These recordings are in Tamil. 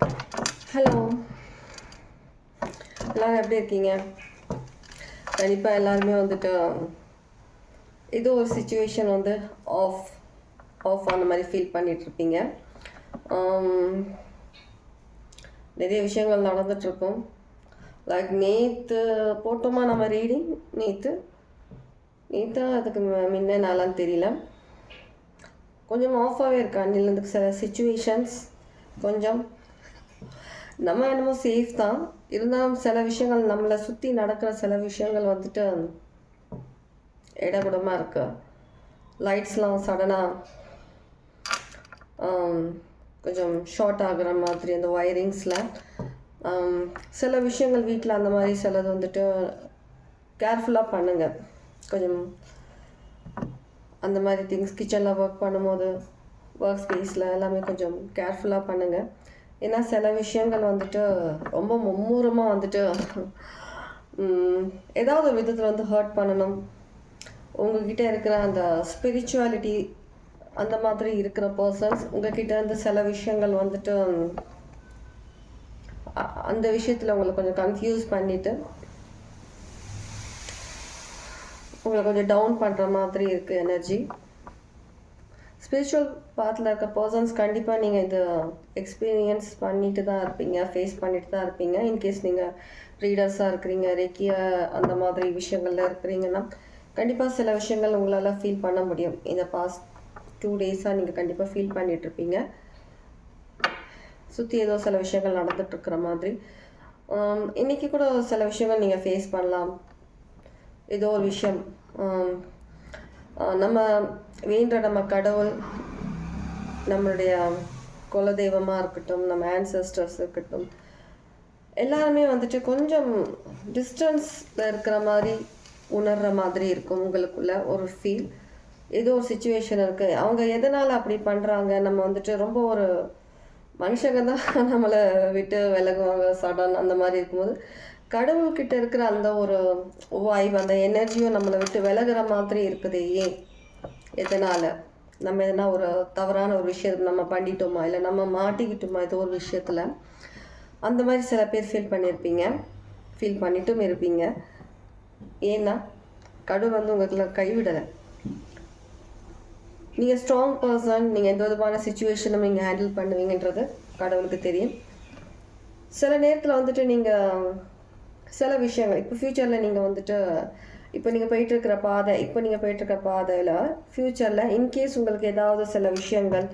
ஹலோ எல்லோரும் எப்படி இருக்கீங்க? கண்டிப்பாக எல்லாருமே வந்துட்டு இது ஒரு சுச்சுவேஷன் வந்து ஆஃப் ஆஃப் அந்த மாதிரி ஃபீல் பண்ணிகிட்ருப்பீங்க நிறைய விஷயங்கள் நடந்துகிட்ருக்கும் லைக் நேற்று போட்டோமா நம்ம ரீடிங் நேற்று நேற்று அதுக்கு மு- முன்ன நாளான்னு தெரியல. கொஞ்சம் ஆஃபாகவே இருக்கு. அன்னிலேருந்து சில சுச்சுவேஷன்ஸ் கொஞ்சம். நம்ம என்னமோ சேஃப் தான். இருந்தாலும் சில விஷயங்கள் நம்மளை சுற்றி நடக்கிற சில விஷயங்கள் வந்துட்டு இடகுடமாக இருக்கு. லைட்ஸ்லாம் சடனாக கொஞ்சம் ஷார்ட் ஆகிற மாதிரி அந்த ஒயரிங்ஸில் சில விஷயங்கள் வீட்டில் அந்த மாதிரி சிலது வந்துட்டு கேர்ஃபுல்லாக பண்ணுங்கள் கொஞ்சம் அந்த மாதிரி திங்ஸ் கிச்சனில் ஒர்க் பண்ணும்போது ஒர்க் ஸ்பேஸில் எல்லாமே கொஞ்சம் கேர்ஃபுல்லாக பண்ணுங்கள் ஏன்னா சில விஷயங்கள் வந்துட்டு ரொம்ப மும்முரமாக வந்துட்டு ஏதாவது விதத்தில் வந்து ஹர்ட் பண்ணணும். உங்ககிட்ட இருக்கிற அந்த ஸ்பிரிச்சுவாலிட்டி அந்த மாதிரி இருக்கிற பர்சன்ஸ் உங்ககிட்ட இருந்து சில விஷயங்கள் வந்துட்டு அ- அந்த விஷயத்தில் உங்களை கொஞ்சம் கன்ஃபியூஸ் பண்ணிவிட்டு உங்களை கொஞ்சம் டவுன் பண்ணுற மாதிரி இருக்குது எனர்ஜி ஸ்பிரிச்சுவல் பாத்தில் இருக்க பர்சன்ஸ் கண்டிப்பாக நீங்கள் இது எக்ஸ்பீரியன்ஸ் பண்ணிட்டு தான் இருப்பீங்க ஃபேஸ் பண்ணிட்டு தான் இருப்பீங்க. இன்கேஸ் நீங்கள் ரீடர்ஸாக இருக்கிறீங்க ரெக்கியா அந்த மாதிரி விஷயங்கள்ல இருக்கிறீங்கன்னா கண்டிப்பாக சில விஷயங்கள் உங்களால் ஃபீல் பண்ண முடியும். இந்த பாஸ்ட் டூ டேஸாக நீங்கள் கண்டிப்பாக ஃபீல் பண்ணிகிட்ருப்பீங்க இருப்பீங்க. சுற்றி ஏதோ சில விஷயங்கள் நடந்துட்டு மாதிரி. இன்றைக்கி இன்னைக்கு கூட சில விஷயங்கள் நீங்கள் ஃபேஸ் பண்ணலாம். ஏதோ ஒரு விஷயம் நம்ம வேண்ட நம்ம கடவுள் நம்மளுடைய குலதெய்வமாக இருக்கட்டும் நம்ம ஆன்சஸ்டர்ஸ் இருக்கட்டும் எல்லாருமே வந்துட்டு கொஞ்சம் டிஸ்டன்ஸில் இருக்கிற மாதிரி உணர்கிற மாதிரி இருக்கும் உங்களுக்குள்ள ஒரு ஃபீல் ஏதோ ஒரு சுச்சுவேஷன் இருக்குது அவங்க எதனால் அப்படி பண்ணுறாங்க நம்ம வந்துட்டு ரொம்ப ஒரு மனுஷங்க தான் நம்மளை விட்டு விலகுவாங்க சடன் அந்த மாதிரி இருக்கும்போது. கடவுள்கிட்ட இருக்கிற அந்த ஒரு வாய்வு அந்த எனர்ஜியும் நம்மளை விட்டு விலகுற மாதிரி இருக்குது. ஏன்? எதனால்? நம்ம எதனா ஒரு தவறான ஒரு விஷயம் நம்ம பண்ணிட்டோமா? இல்லை நம்ம மாட்டிக்கிட்டோமா? ஏதோ ஒரு விஷயத்தில். அந்த மாதிரி சில பேர் ஃபீல் பண்ணியிருப்பீங்க ஃபீல் பண்ணிட்டும் இருப்பீங்க. ஏன்னா கடவுள் வந்து உங்களை கைவிடலை. நீங்கள் ஸ்ட்ராங் பர்சன் நீங்கள் எந்த விதமான சுச்சுவேஷனும் நீங்கள் ஹேண்டில் பண்ணுவீங்கன்றது கடவுளுக்கு தெரியும். சில நேரத்தில் வந்துட்டு நீங்கள் சில விஷயங்கள். இப்போ ஃப்யூச்சரில் நீங்கள் வந்துட்டு இப்போ நீங்கள் போயிட்டுருக்கிற பாதை இப்போ நீங்கள் போயிட்டுருக்க பாதையில் ஃப்யூச்சரில் இன்கேஸ் உங்களுக்கு ஏதாவது சில விஷயங்கள்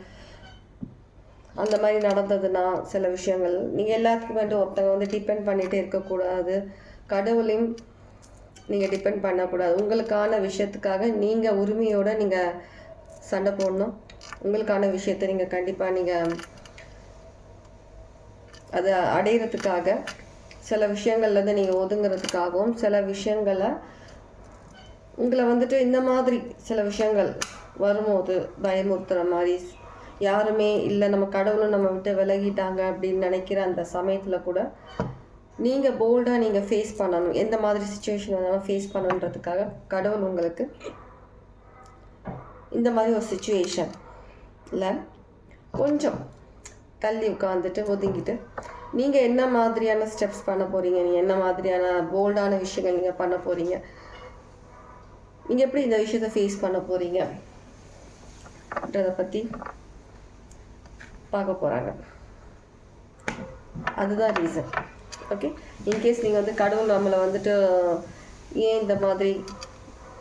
அந்த மாதிரி நடந்ததுன்னா சில விஷயங்கள் நீங்கள் எல்லாத்துக்கும் வந்து ஒருத்தங்க வந்து டிபெண்ட் பண்ணிகிட்டே இருக்கக்கூடாது. கடவுளையும் நீங்கள் டிபெண்ட் பண்ணக்கூடாது. உங்களுக்கான விஷயத்துக்காக நீங்கள் உரிமையோடு நீங்கள் சண்டை போடணும். உங்களுக்கான விஷயத்தை நீங்கள் கண்டிப்பாக நீங்கள் அதை அடையிறதுக்காக சில விஷயங்கள்லேருந்து நீங்கள் ஒதுங்கிறதுக்காகவும் சில விஷயங்களை உங்களை வந்துட்டு இந்த மாதிரி சில விஷயங்கள் வரும்போது பயமுறுத்துற மாதிரி யாருமே இல்லை நம்ம கடவுளும் நம்ம விட்டு விலகிட்டாங்க அப்படின்னு நினைக்கிற அந்த சமயத்தில் கூட நீங்கள் போல்டாக நீங்கள் ஃபேஸ் பண்ணணும். எந்த மாதிரி சுச்சுவேஷன் வந்தாலும் ஃபேஸ் பண்ணணுன்றதுக்காக கடவுள் உங்களுக்கு இந்த மாதிரி ஒரு சுச்சுவேஷன் இல்லை கொஞ்சம் தள்ளி உட்காந்துட்டு ஒதுங்கிட்டு நீங்கள் என்ன மாதிரியான ஸ்டெப்ஸ் பண்ண போகிறீங்க நீங்கள் என்ன மாதிரியான போல்டான விஷயங்கள் நீங்கள் பண்ண போகிறீங்க நீங்கள் எப்படி இந்த விஷயத்தை ஃபேஸ் பண்ண போகிறீங்கன்றதை பற்றி பார்க்க போகிறாங்க அதுதான் ரீசன் ஓகே இன்கேஸ் நீங்கள் வந்து கடவுள் நம்மளை வந்துட்டு ஏன் இந்த மாதிரி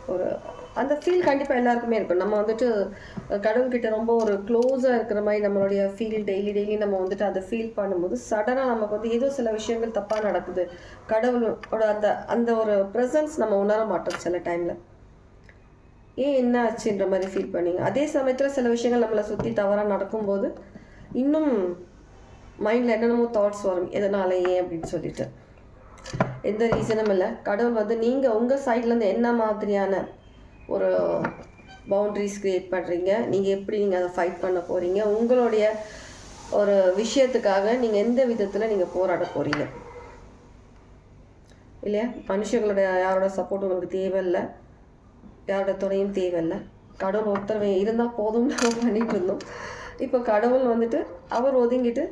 ஒரு அந்த ஃபீல் கண்டிப்பாக எல்லாருக்குமே இருக்கும். நம்ம வந்துட்டு கடவுள்கிட்ட ரொம்ப ஒரு க்ளோஸாக இருக்கிற மாதிரி நம்மளுடைய ஃபீல் டெய்லி டெய்லி நம்ம வந்துட்டு அதை ஃபீல் பண்ணும்போது சடனாக நமக்கு வந்து ஏதோ சில விஷயங்கள் தப்பாக நடக்குது. கடவுளோட அந்த அந்த ஒரு ப்ரெசன்ஸ் நம்ம உணர மாட்டோம் சில டைமில் ஏன் என்ன ஆச்சுன்ற மாதிரி ஃபீல் பண்ணீங்க? அதே சமயத்தில் சில விஷயங்கள் நம்மளை சுற்றி தவறாக நடக்கும்போது இன்னும் மைண்டில் என்னென்னமோ தாட்ஸ் வரும். எதனால ஏன் அப்படின்னு சொல்லிட்டு. எந்த ரீசனும் இல்லை. கடவுள் வந்து நீங்கள் உங்கள் சைட்லேருந்து என்ன மாதிரியான ஒரு பவுண்ட்ரிஸ் க்ரியேட் பண்ணுறீங்க நீங்கள் எப்படி நீங்கள் அதை ஃபைட் பண்ண போகிறீங்க உங்களுடைய ஒரு விஷயத்துக்காக நீங்கள் எந்த விதத்தில் நீங்கள் போராட போகிறீங்க இல்லையா? மனுஷங்களோட யாரோட சப்போர்ட் உங்களுக்கு தேவையில்லை? யாரோட துணையும் தேவையில்லை? கடவுள் ஒருத்தர் இருந்தால் போதும்னு நம்ம பண்ணிட்டு இருந்தோம். இப்போ கடவுள் வந்துட்டு அவர் ஒதுங்கிட்டு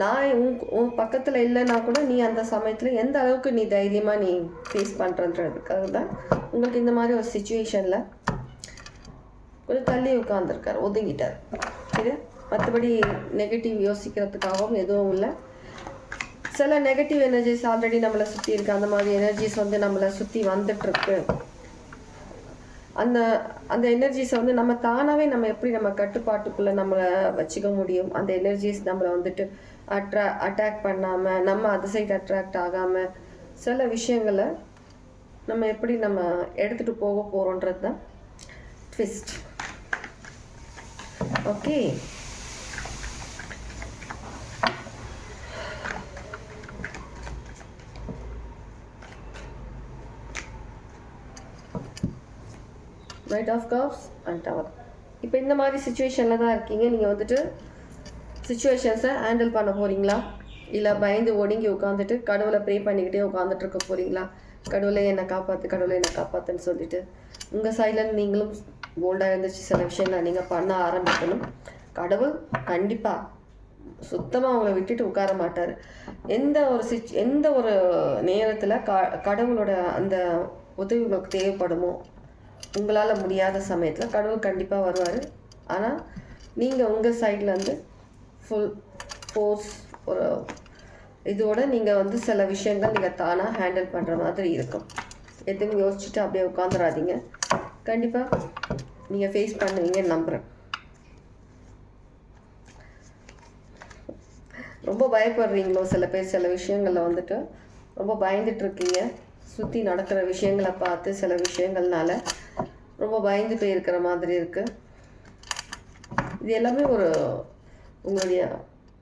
நான் உன் உன் பக்கத்தில் இல்லைன்னா கூட நீ அந்த சமயத்தில் எந்த அளவுக்கு நீ தைரியமாக நீ ஃபேஸ் பண்ணுறன்றதுக்காக தான் உங்களுக்கு இந்த மாதிரி ஒரு சுச்சுவேஷனில் கொஞ்சம் தள்ளி உட்காந்துருக்கார் ஒதுங்கிட்டார். சரி மற்றபடி நெகட்டிவ் யோசிக்கிறதுக்காகவும் எதுவும் இல்லை. சில நெகட்டிவ் எனர்ஜிஸ் ஆல்ரெடி நம்மளை சுற்றி இருக்கு. அந்த மாதிரி எனர்ஜிஸ் வந்து நம்மளை சுற்றி வந்துட்டுருக்கு. அந்த அந்த எனர்ஜிஸை வந்து நம்ம தானாகவே நம்ம எப்படி நம்ம கட்டுப்பாட்டுக்குள்ளே நம்மளை வச்சுக்க முடியும்? அந்த எனர்ஜிஸ் நம்மளை வந்துட்டு அட்ரா அட்டாக் பண்ணாமல் நம்ம அது சைடு அட்ராக்ட் ஆகாமல் சில விஷயங்களை நம்ம எப்படி நம்ம எடுத்துகிட்டு போக போகிறோன்றது தான் twist okay knight of cups and tower இப்போ இந்த மாதிரி சுச்சுவேஷனில் தான் இருக்கீங்க. நீங்கள் வந்துட்டு சுச்சுவேஷன்ஸை ஹேண்டில் பண்ண போகிறீங்களா இல்லை பயந்து ஒடுங்கி உட்காந்துட்டு கடவுளை ப்ரே பண்ணிக்கிட்டே உட்காந்துட்டு இருக்க போகிறீங்களா கடவுளை என்னை காப்பாற்று கடவுளை என்னை காப்பாற்றுன்னு சொல்லிட்டு. உங்கள் சைடில் நீங்களும் போல்டாக இருந்துச்சு சில விஷயங்களை நீங்கள் பண்ண ஆரம்பிக்கணும். கடவுள் கண்டிப்பாக சுத்தமாக அவங்கள விட்டுட்டு உட்கார மாட்டார். எந்த ஒரு சிச் எந்த ஒரு நேரத்தில் க கடவுளோட அந்த உதவி உங்களுக்கு தேவைப்படுமோ உங்களால் முடியாத சமயத்தில் கடவுள் கண்டிப்பாக வருவார். ஆனால் நீங்கள் உங்கள் சைட்லேருந்து ஃபுல் ஃபோர்ஸ் ஒரு இதோட நீங்கள் வந்து சில விஷயங்கள் நீங்கள் தானாக ஹேண்டில் பண்ணுற மாதிரி இருக்கும். எதுவும் யோசிச்சுட்டு அப்படியே உட்காந்துடாதீங்க கண்டிப்பாக நீங்கள் ஃபேஸ் பண்ணுவீங்கன்னு நம்புகிறேன் ரொம்ப பயப்படுறீங்களோ சில பேர் சில விஷயங்களில் வந்துட்டு ரொம்ப பயந்துட்டுருக்கீங்க சுற்றி நடக்கிற விஷயங்களை பார்த்து சில விஷயங்கள்னால ரொம்ப பயந்து போயிருக்கிற மாதிரி இருக்குது இது எல்லாமே ஒரு உங்களுடைய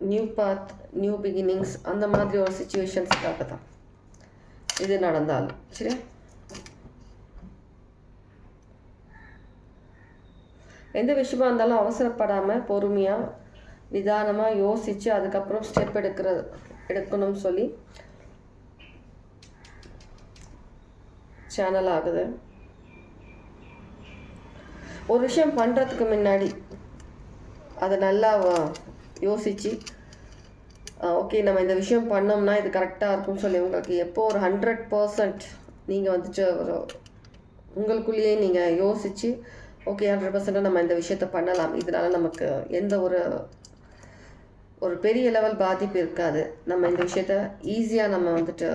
நியூ பாத் நியூ பிகினிங்ஸ் அந்த மாதிரி ஒரு சுச்சுவேஷன்ஸ்க்காக தான். இது நடந்தாலும் சரி எந்த விஷயமா இருந்தாலும் அவசரப்படாமல் பொறுமையாக நிதானமாக யோசித்து அதுக்கப்புறம் ஸ்டெப் எடுக்கிறது எடுக்கணும்னு சொல்லி சேனல் ஆகுது. ஒரு விஷயம் பண்ணுறதுக்கு முன்னாடி அதை நல்லா யோசித்து ஓகே நம்ம இந்த விஷயம் பண்ணோம்னா இது கரெக்டாக இருக்கும்னு சொல்லி உங்களுக்கு எப்போ ஒரு ஹண்ட்ரட் பர்சன்ட் நீங்கள் வந்துட்டு ஒரு உங்களுக்குள்ளேயே நீங்கள் யோசித்து ஓகே ஹண்ட்ரட் பர்சன்ட்டாக நம்ம இந்த விஷயத்த பண்ணலாம். இதனால் நமக்கு எந்த ஒரு ஒரு பெரிய லெவல் பாதிப்பு இருக்காது. நம்ம இந்த விஷயத்த ஈஸியாக நம்ம வந்துட்டு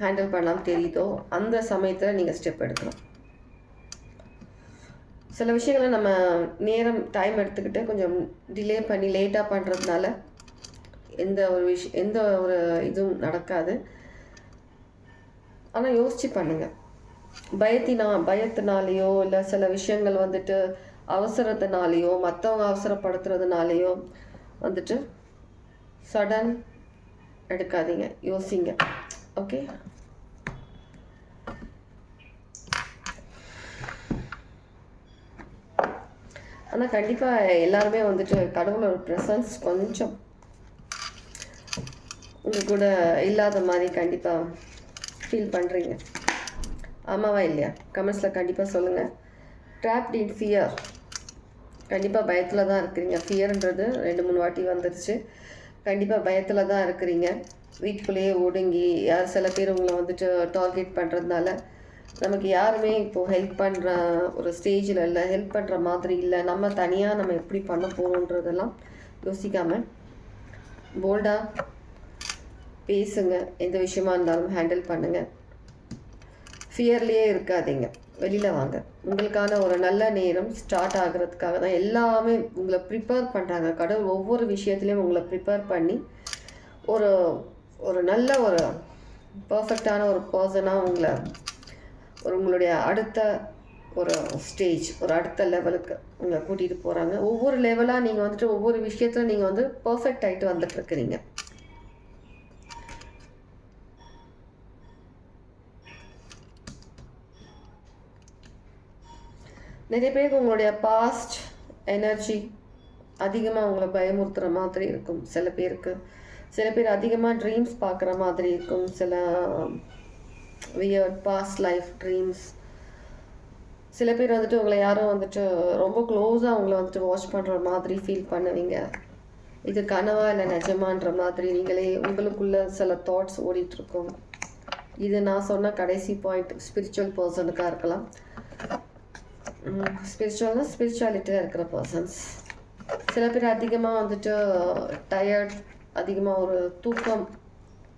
ஹேண்டில் பண்ணலாம் தெரியுதோ அந்த சமயத்தில் நீங்கள் ஸ்டெப் எடுக்கணும் சில விஷயங்களை நம்ம நேரம் டைம் எடுத்துக்கிட்டு கொஞ்சம் டிலே பண்ணி லேட்டாக பண்ணுறதுனால எந்த ஒரு விஷயம் எந்த ஒரு இதுவும் நடக்காது. ஆனால் யோசித்து பண்ணுங்கள் பயத்தினா பயத்தினாலேயோ இல்லை சில விஷயங்கள் வந்துட்டு அவசரத்தினாலேயோ மற்றவங்க அவசரப்படுத்துறதுனாலேயோ வந்துட்டு சடன் எடுக்காதீங்க யோசிங்க. ஓகே ஆனால் கண்டிப்பாக எல்லாருமே வந்துட்டு கடவுளோட ப்ரெசன்ஸ் கொஞ்சம் உங்கள் கூட இல்லாத மாதிரி கண்டிப்பாக ஃபீல் பண்ணுறீங்க ஆமாவா இல்லையா? கமெண்ட்ஸில் கண்டிப்பாக சொல்லுங்கள் ட்ராப்ட் இன் ஃபியர் கண்டிப்பாக பயத்தில் தான் இருக்கிறீங்க. ஃபியர்ன்றது ரெண்டு மூணு வாட்டி வந்துருச்சு. கண்டிப்பாக பயத்தில் தான் இருக்கிறீங்க. வீட்டுக்குள்ளேயே ஒடுங்கி யார் சில பேர் உங்களை வந்துட்டு டார்கெட் பண்ணுறதுனால நமக்கு யாருமே இப்போது ஹெல்ப் பண்ணுற ஒரு ஸ்டேஜில் இல்லை ஹெல்ப் பண்ணுற மாதிரி இல்லை. நம்ம தனியாக நம்ம எப்படி பண்ண போகிறோன்றதெல்லாம் யோசிக்காமல் போல்டாக பேசுங்க. எந்த விஷயமா இருந்தாலும் ஹேண்டில் பண்ணுங்கள் ஃபியர்லேயே இருக்காதீங்க. வெளியில் வாங்க. உங்களுக்கான ஒரு நல்ல நேரம் ஸ்டார்ட் ஆகிறதுக்காக தான் எல்லாமே உங்களை ப்ரிப்பேர் பண்ணுறாங்க கடவுள் ஒவ்வொரு விஷயத்துலையும் உங்களை ப்ரிப்பேர் பண்ணி ஒரு ஒரு நல்ல ஒரு பர்ஃபெக்டான ஒரு பர்சனாக உங்களை ஒரு உங்களுடைய அடுத்த ஒரு ஸ்டேஜ் ஒரு அடுத்த லெவலுக்கு உங்களை கூட்டிகிட்டு போகிறாங்க ஒவ்வொரு லெவலாக நீங்கள் வந்துட்டு ஒவ்வொரு விஷயத்தில் நீங்கள் வந்து பர்ஃபெக்ட் ஆகிட்டு வந்துட்டுருக்குறீங்க நிறைய பேருக்கு உங்களுடைய பாஸ்ட் எனர்ஜி அதிகமாக உங்களை பயமுறுத்துகிற மாதிரி இருக்கும். சில பேருக்கு சில பேர் அதிகமாக ட்ரீம்ஸ் பார்க்குற மாதிரி இருக்கும். சில வியர்ட் பாஸ்ட் லைஃப் ட்ரீம்ஸ் சில பேர் வந்துட்டு உங்களை யாரும் வந்துட்டு ரொம்ப க்ளோஸாக உங்களை வந்துட்டு வாட்ச் பண்ணுற மாதிரி ஃபீல் பண்ணுவீங்க. இது கனவா இல்லை நிஜமான்ற மாதிரி நீங்களே உங்களுக்குள்ள சில தாட்ஸ் ஓடிட்டுருக்கும் இது நான் சொன்ன கடைசி பாயிண்ட் ஸ்பிரிச்சுவல் பர்சனுக்காக இருக்கலாம். Mm, ஸ்பிரிச்சுவல்னா ஸ்பிரிச்சுவாலிட்டியில் இருக்கிற பர்சன்ஸ் சில பேர் அதிகமாக வந்துட்டு டயர்ட் அதிகமாக ஒரு தூக்கம்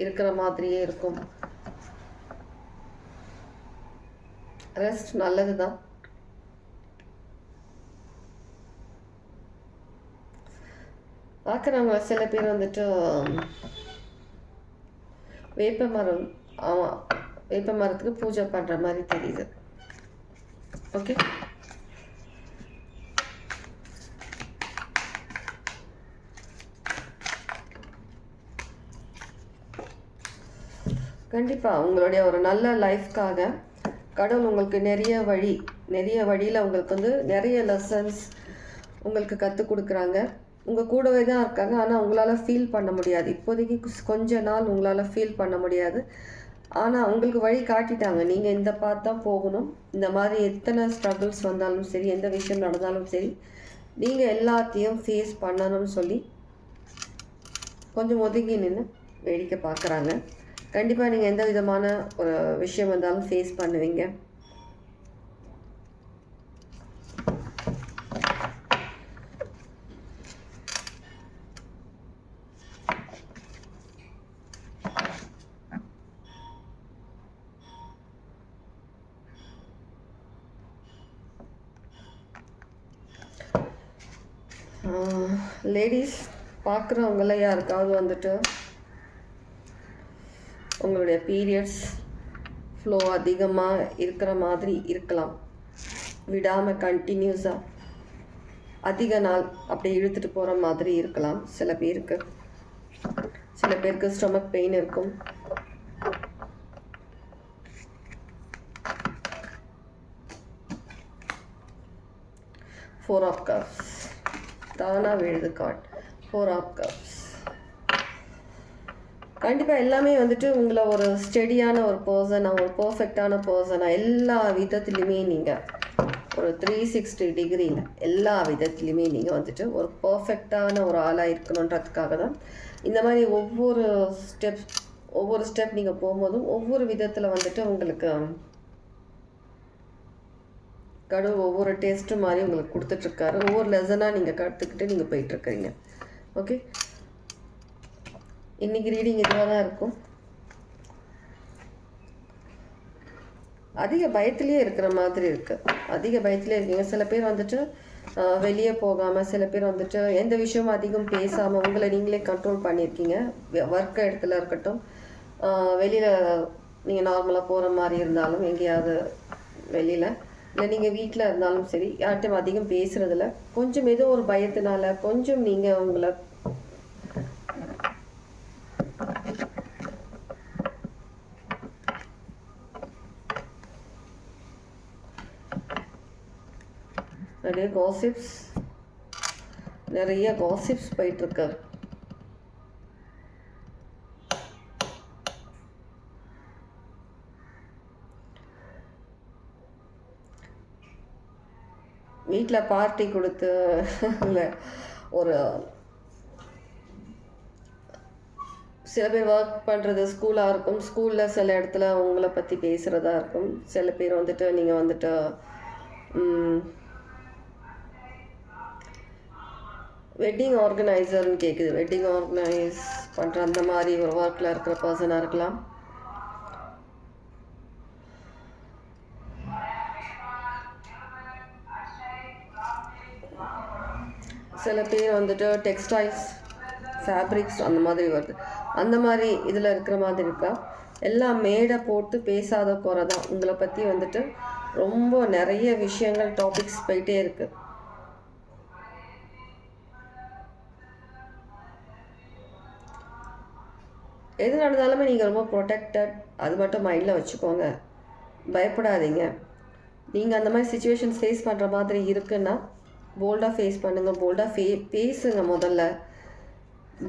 இருக்கிற மாதிரியே இருக்கும். ரெஸ்ட் நல்லது தான் பார்க்குறவங்க சில பேர் வந்துட்டு வேப்ப மரம் ஆமாம் வேப்ப மரத்துக்கு பூஜை பண்ணுற மாதிரி தெரியுது. ஓகே கண்டிப்பாக உங்களுடைய ஒரு நல்ல லைஃப்காக கடவுள் உங்களுக்கு நிறைய வழி நிறைய வழியில் உங்களுக்கு வந்து நிறைய லெசன்ஸ் உங்களுக்கு கற்றுக் கொடுக்குறாங்க. உங்கள் கூடவே தான் இருக்காங்க. ஆனால் உங்களால் ஃபீல் பண்ண முடியாது. இப்போதைக்கு கொஞ்ச நாள் உங்களால் ஃபீல் பண்ண முடியாது. ஆனால் உங்களுக்கு வழி காட்டிட்டாங்க. நீங்கள் இந்த பார்த்து தான் போகணும். இந்த மாதிரி எத்தனை ஸ்ட்ரகிள்ஸ் வந்தாலும் சரி எந்த விஷயம் நடந்தாலும் சரி நீங்கள் எல்லாத்தையும் ஃபேஸ் பண்ணணும்னு சொல்லி கொஞ்சம் ஒதுங்கி நின்று வேடிக்கை பார்க்குறாங்க. கண்டிப்பாக நீங்கள் எந்த விதமான ஒரு விஷயம் வந்தாலும் ஃபேஸ் பண்ணுவீங்க. லேடிஸ் பார்க்குறவங்கள யாருக்காவது வந்துட்டு உங்களுடைய பீரியட்ஸ் ஃப்ளோ அதிகமாக இருக்கிற மாதிரி இருக்கலாம். விடாமல் கண்டினியூஸாக அதிக நாள் அப்படி இழுத்துட்டு போகிற மாதிரி இருக்கலாம் சில பேருக்கு. சில பேருக்கு ஸ்டொமக் பெயின் இருக்கும். ஃபோர் ஆஃப் கப்ஸ் தானாக விழுது காட். ஃபோர் ஆஃப் கப்ஸ் கண்டிப்பாக எல்லாமே வந்துட்டு உங்களை ஒரு ஸ்டெடியான ஒரு பர்சனாக ஒரு பர்ஃபெக்டான பர்சனாக எல்லா விதத்துலையுமே நீங்கள் ஒரு த்ரீ சிக்ஸ்டி டிகிரியில் எல்லா விதத்துலையுமே நீங்கள் வந்துட்டு ஒரு பர்ஃபெக்டான ஒரு ஆளாக இருக்கணுன்றதுக்காக தான் இந்த மாதிரி ஒவ்வொரு ஸ்டெப் ஒவ்வொரு ஸ்டெப் நீங்கள் போகும்போதும் ஒவ்வொரு விதத்தில் வந்துட்டு உங்களுக்கு கடவுள் ஒவ்வொரு டேஸ்ட்டு மாதிரி உங்களுக்கு கொடுத்துட்ருக்காரு ஒவ்வொரு லெசனாக நீங்கள் கற்றுக்கிட்டு நீங்கள் போயிட்டுருக்கிறீங்க ஓகே இன்னைக்கு ரீடிங் இதுவாக தான் இருக்கும். அதிக பயத்துலேயே இருக்கிற மாதிரி இருக்குது அதிக பயத்திலே இருக்கீங்க. சில பேர் வந்துட்டு வெளியே போகாமல் சில பேர் வந்துட்டு எந்த விஷயமும் அதிகம் பேசாமல் உங்களை நீங்களே கண்ட்ரோல் பண்ணியிருக்கீங்க. ஒர்க் இடத்துல இருக்கட்டும். வெளியில் நீங்கள் நார்மலாக போகிற மாதிரி இருந்தாலும் எங்கேயாவது வெளியில் இல்லை நீங்கள் வீட்டில் இருந்தாலும் சரி யார்கிட்டையும் அதிகம் பேசுகிறதில்ல கொஞ்சம் ஏதோ ஒரு பயத்தினால கொஞ்சம் நீங்கள் உங்களை நிறைய காசிப்ஸ் நிறைய காசிப்ஸ் போயிட்டுருக்கு. வீட்டில் பார்ட்டி கொடுத்து இல்லை ஒரு சில பேர் ஒர்க் பண்ணுறது ஸ்கூலாக இருக்கும். ஸ்கூலில் சில இடத்துல உங்களை பற்றி பேசுகிறதா இருக்கும். சில பேர் வந்துட்டு நீங்கள் வந்துட்டு வெட்டிங் ஆர்கனைசர்னு கேட்குது வெட்டிங் ஆர்கனைஸ் பண்ணுற அந்த மாதிரி ஒரு ஒர்க்கில் இருக்கிற பர்சனாக இருக்கலாம். சில பேர் வந்துட்டு டெக்ஸ்டைல்ஸ் ஃபேப்ரிக்ஸ் அந்த மாதிரி வருது. அந்த மாதிரி இதில் இருக்கிற மாதிரி இருக்கா? எல்லாம் மேடை போட்டு பேசாத குறைதான் உங்களை பற்றி வந்துட்டு ரொம்ப நிறைய விஷயங்கள் டாபிக்ஸ் போயிட்டே இருக்குது எது நடந்தாலுமே நீங்கள் ரொம்ப ப்ரொடெக்டட் அது மட்டும் மைண்டில் வச்சுக்கோங்க. பயப்படாதீங்க. நீங்கள் அந்த மாதிரி சுச்சுவேஷன்ஸ் ஃபேஸ் பண்ணுற மாதிரி இருக்குன்னா போல்டாக ஃபேஸ் பண்ணுங்கள் போல்டாக ஃபே பேசுங்க முதல்ல.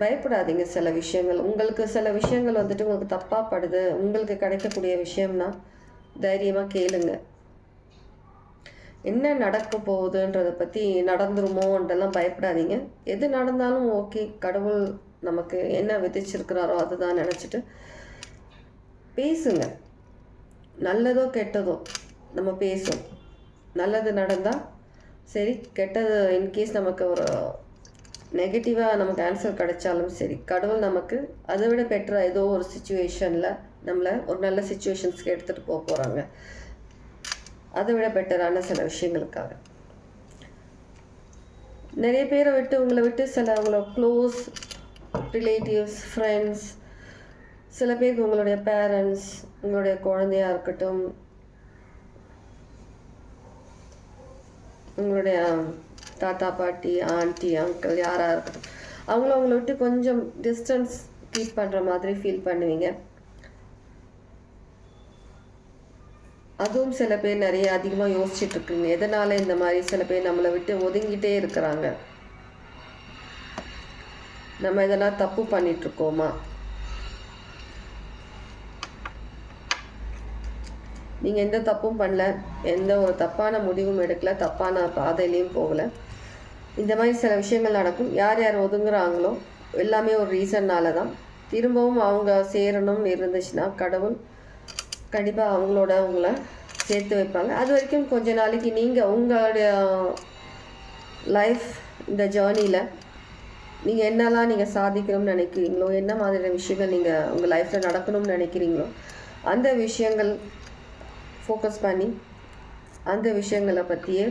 பயப்படாதீங்க சில விஷயங்கள். உங்களுக்கு சில விஷயங்கள் வந்துட்டு உங்களுக்கு தப்பாக படுது. உங்களுக்கு கிடைக்கக்கூடிய விஷயம்னா தைரியமாக கேளுங்க. என்ன நடக்க போகுதுன்றதை பற்றி நடந்துருமோன்றெல்லாம் பயப்படாதீங்க. எது நடந்தாலும் ஓகே கடவுள் நமக்கு என்ன விதிச்சிருக்கிறாரோ அதுதான் நினச்சிட்டு பேசுங்க. நல்லதோ கெட்டதோ நம்ம பேசும் நல்லது நடந்தால் சரி கெட்டது இன்கேஸ் நமக்கு ஒரு நெகட்டிவாக நமக்கு ஆன்சர் கிடைச்சாலும் சரி கடவுள் நமக்கு அதை விட பெட்டராக ஏதோ ஒரு சுச்சுவேஷனில் நம்மளை ஒரு நல்ல சுச்சுவேஷன்ஸ்க்கு எடுத்துகிட்டு போக போகிறாங்க அதை விட பெட்டரான சில விஷயங்களுக்காக. நிறைய பேரை விட்டு உங்களை விட்டு சில உங்களோட க்ளோஸ் ரிலேட்டிவ்ஸ் ஃப்ரெண்ட்ஸ் சில பேருக்கு உங்களுடைய பேரண்ட்ஸ் உங்களுடைய குழந்தையா இருக்கட்டும் உங்களுடைய தாத்தா பாட்டி ஆண்டி அங்கிள் யாராக இருக்கட்டும் அவங்கள அவங்கள விட்டு கொஞ்சம் டிஸ்டன்ஸ் கீப் பண்ணுற மாதிரி ஃபீல் பண்ணுவீங்க. அதுவும் சில பேர் நிறைய அதிகமாக யோசிச்சுட்டு இருக்குங்க. எதனால இந்த மாதிரி சில பேர் நம்மளை விட்டு ஒதுங்கிட்டே இருக்கிறாங்க? நம்ம இதெல்லாம் தப்பு பண்ணிட்டு இருக்கோமா நீங்கள் எந்த தப்பும் பண்ணல. எந்த ஒரு தப்பான முடிவும் எடுக்கல. தப்பான பாதையிலையும் போகலை. இந்த மாதிரி சில விஷயங்கள் நடக்கும். யார் யார் ஒதுங்குறாங்களோ எல்லாமே ஒரு ரீசன்னால தான். திரும்பவும் அவங்க சேரணும்னு இருந்துச்சுன்னா கடவுள் கண்டிப்பாக அவங்களோட அவங்கள சேர்த்து வைப்பாங்க. அது வரைக்கும் கொஞ்ச நாளைக்கு நீங்கள் உங்களுடைய லைஃப் இந்த ஜேர்னியில் நீங்கள் என்னெல்லாம் நீங்கள் சாதிக்கணும்னு நினைக்கிறீங்களோ என்ன மாதிரியான விஷயங்கள் நீங்கள் உங்கள் லைஃப்பில் நடக்கணும்னு நினைக்கிறீங்களோ அந்த விஷயங்கள் ஃபோக்கஸ் பண்ணி அந்த விஷயங்களை பற்றியே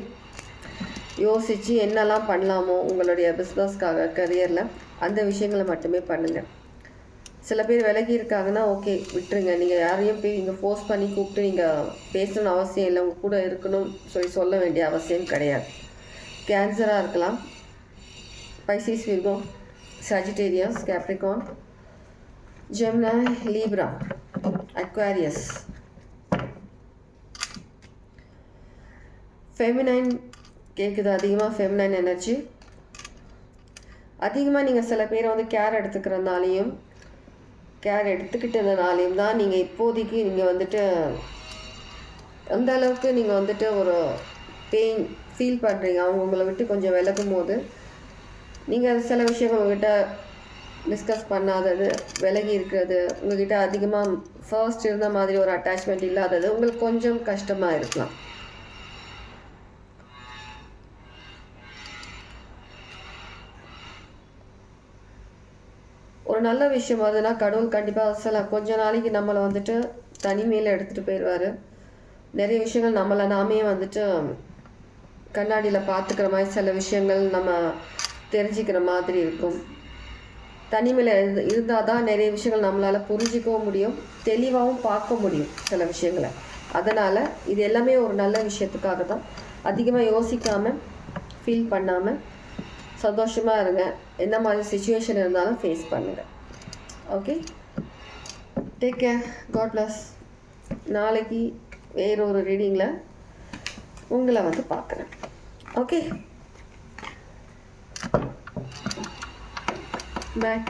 யோசித்து என்னெல்லாம் பண்ணலாமோ உங்களுடைய பிஸ்னஸ்க்காக கரியரில் அந்த விஷயங்களை மட்டுமே பண்ணுங்கள் சில பேர் விலகி இருக்காங்கன்னா ஓகே விட்டுருங்க. நீங்கள் யாரையும் போய் நீங்கள் ஃபோர்ஸ் பண்ணி கூப்பிட்டு நீங்கள் பேசணும்னு அவசியம் இல்லை. உங்கள் கூட இருக்கணும் சொல்லி சொல்ல வேண்டிய அவசியம் கிடையாது. கேன்சராக இருக்கலாம். Pisces, Virgo, Sagittarius, Capricorn Gemini Libra Aquarius feminine கேட்குது அதிகமாக ஃபெமினைன் எனர்ஜி அதிகமாக நீங்கள் சில பேரை வந்து கேர் எடுத்துக்கிறதுனாலையும் கேர் எடுத்துக்கிட்டதுனாலையும் தான் நீங்கள் இப்போதைக்கு நீங்கள் வந்துட்டு அந்த அளவுக்கு நீங்கள் வந்துட்டு ஒரு பெயின் ஃபீல் பண்ணுறீங்க அவங்க உங்களை விட்டு கொஞ்சம் விலகும் போது நீங்கள் சில விஷயங்கள் உங்ககிட்ட டிஸ்கஸ் பண்ணாதது விலகி இருக்கிறது உங்ககிட்ட அதிகமாக ஃபர்ஸ்ட் இருந்த மாதிரி ஒரு அட்டாச்மெண்ட் இல்லாதது உங்களுக்கு கொஞ்சம் கஷ்டமாக இருக்கலாம். ஒரு நல்ல விஷயம் அதுனா கடவுள் கண்டிப்பாக சில கொஞ்ச நாளைக்கு நம்மளை வந்துட்டு தனிமையில் எடுத்துகிட்டு போயிடுவார் நிறைய விஷயங்கள் நம்மளை நாமே வந்துட்டு கண்ணாடியில் பார்த்துக்கிற மாதிரி சில விஷயங்கள் நம்ம தெரிஞ்சுக்கிற மாதிரி இருக்கும். தனிமையில் இருந்து இருந்தால் தான் நிறைய விஷயங்கள் நம்மளால் புரிஞ்சிக்கவும் முடியும் தெளிவாகவும் பார்க்க முடியும் சில விஷயங்களை. அதனால் இது எல்லாமே ஒரு நல்ல விஷயத்துக்காக தான் அதிகமாக யோசிக்காமல் ஃபீல் பண்ணாமல் சந்தோஷமாக இருங்க. என்ன மாதிரி சுச்சுவேஷன் இருந்தாலும் ஃபேஸ் பண்ணுங்கள் okay take care God bless நாளைக்கு வேறொரு ரீடிங்கில் உங்களை வந்து பார்க்குறேன். Okay bye